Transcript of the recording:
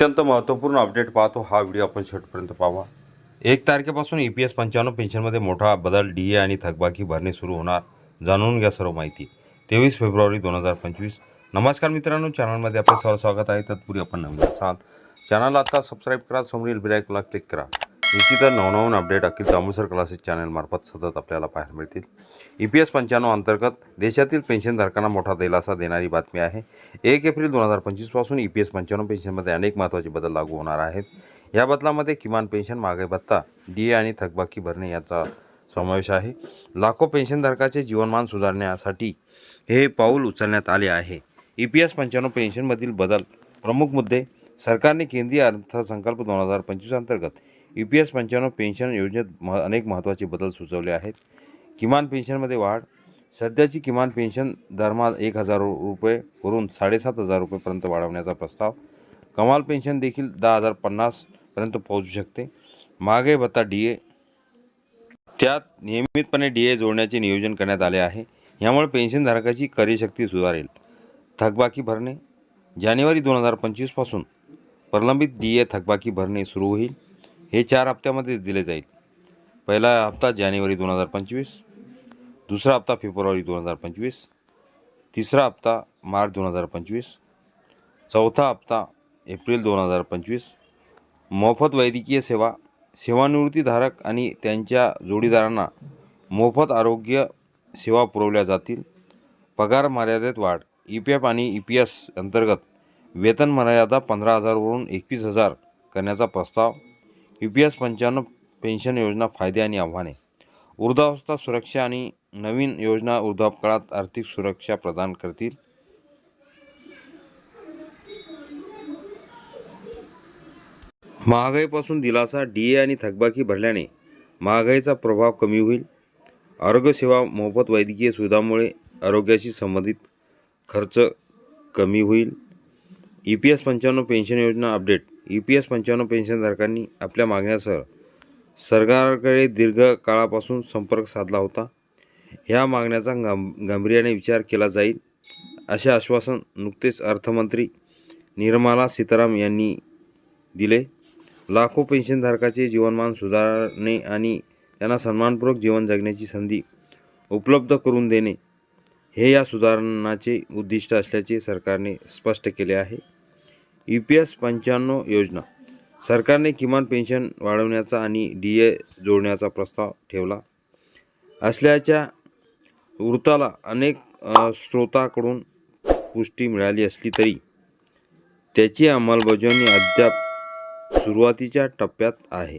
अत्यंत महत्त्वपूर्ण अपडेट पाहतो हा व्हिडिओ आपण शेवटपर्यंत पाहावा एक तारखेपासून ई पी एस पंच्याण्णव पेन्शनमध्ये मोठा बदल डी ए आणि थकबाकी भरणे सुरू होणार जाणून घ्या सर्व माहिती. तेवीस फेब्रुवारी दोन हजार पंचवीस. नमस्कार मित्रांनो चॅनलमध्ये आपलं सर्व स्वागत आहे. तत्पूर्वी आपण नवीन असाल. चॅनल आता सबस्क्राईब करा समोरील बिलायकला क्लिक करा. निश्चितच नवनवीन अपडेट अखिल दामोसर क्लासेस चॅनलमार्फत सतत आपल्याला पाहायला मिळतील. ई पी एस पंच्याण्णव अंतर्गत देशातील पेन्शनधारकांना मोठा दिलासा देणारी बातमी आहे. एक एप्रिल दोन हजार पंचवीसपासून ई पी एस पंच्याण्णव पेन्शनमध्ये अनेक महत्त्वाचे बदल लागू होणार आहेत. या बदलामध्ये किमान पेन्शन महागाई भत्ता डी ए आणि थकबाकी भरणे याचा समावेश आहे. लाखो पेन्शनधारकाचे जीवनमान सुधारण्यासाठी हे पाऊल उचलण्यात आले आहे. ई पी एस पंच्याण्णव पेन्शनमधील बदल प्रमुख मुद्दे सरकारने केंद्रीय अर्थसंकल्प दोन हजार पंचवीस अंतर्गत यू पी एस पंच्याण्णव पेन्शन योजनेत मह अनेक महत्त्वाचे बदल सुचवले आहेत. किमान पेन्शनमध्ये वाढ. सध्याची किमान पेन्शन दरमहा एक हजार रुपये वरून साडेसात हजार रुपयेपर्यंत वाढवण्याचा प्रस्ताव. कमाल पेन्शन देखील दहा हजार पन्नासपर्यंत पोहोचू शकते. महागाई भत्ता डी ए त्यात नियमितपणे डी ए जोडण्याचे नियोजन करण्यात आले आहे. यामुळे पेन्शनधारकाची कार्यशक्ती सुधारेल. थकबाकी भरणे. जानेवारी दोन हजार पंचवीसपासून प्रलंबित डी ए थकबाकी भरणे सुरू होईल. हे चार हप्त्यामध्ये दिले जाईल. पहिला हप्ता जानेवारी दोन हजार पंचवीस दुसरा हप्ता फेब्रुवारी दोन हजार पंचवीस तिसरा हप्ता मार्च दोन हजार पंचवीस चौथा हप्ता एप्रिल दोन हजार पंचवीस. मोफत वैद्यकीय सेवा सेवानिवृत्तीधारक आणि त्यांच्या जोडीदारांना मोफत आरोग्य सेवा पुरवल्या जातील. पगार मर्यादेत वाढ ई पी एफ आणि ई पी एस अंतर्गत वेतन मर्यादा पंधरा हजारवरून एकवीस हजार करण्याचा प्रस्ताव यू पी एस पंच्याण्णव पेन्शन योजना फायदे आणि आव्हाने. वृद्धावस्था सुरक्षा आणि नवीन योजना वृद्धापकाळात आर्थिक सुरक्षा प्रदान करतील. महागाईपासून दिलासा डी ए आणि थकबाकी भरल्याने महागाईचा प्रभाव कमी होईल. आरोग्यसेवा मोफत वैद्यकीय सुविधांमुळे आरोग्याशी संबंधित खर्च कमी होईल. ई पी एस पंच्याण्णव पेन्शन योजना अपडेट ई पी एस पंच्याण्णव पेन्शनधारकांनी आपल्या मागण्यासह सरकारकडे दीर्घ काळापासून संपर्क साधला होता. ह्या मागण्याचा गां गांभीर्याने विचार केला जाईल असे आश्वासन नुकतेच अर्थमंत्री निर्मला सीताराम यांनी दिले. लाखो पेन्शनधारकाचे जीवनमान सुधारणे आणि त्यांना सन्मानपूर्वक जीवन जगण्याची संधी उपलब्ध करून देणे हे या सुधारणाचे उद्दिष्ट असल्याचे सरकारने स्पष्ट केले आहे. यू पी एस पंच्याण्णव योजना. सरकारने किमान पेन्शन वाढवण्याचा आणि डी ए जोडण्याचा प्रस्ताव ठेवला. असल्याच्या वृत्ताला अनेक स्रोताकडून पुष्टी मिळाली असली तरी त्याची अंमलबजावणी अद्याप सुरुवातीच्या टप्प्यात आहे.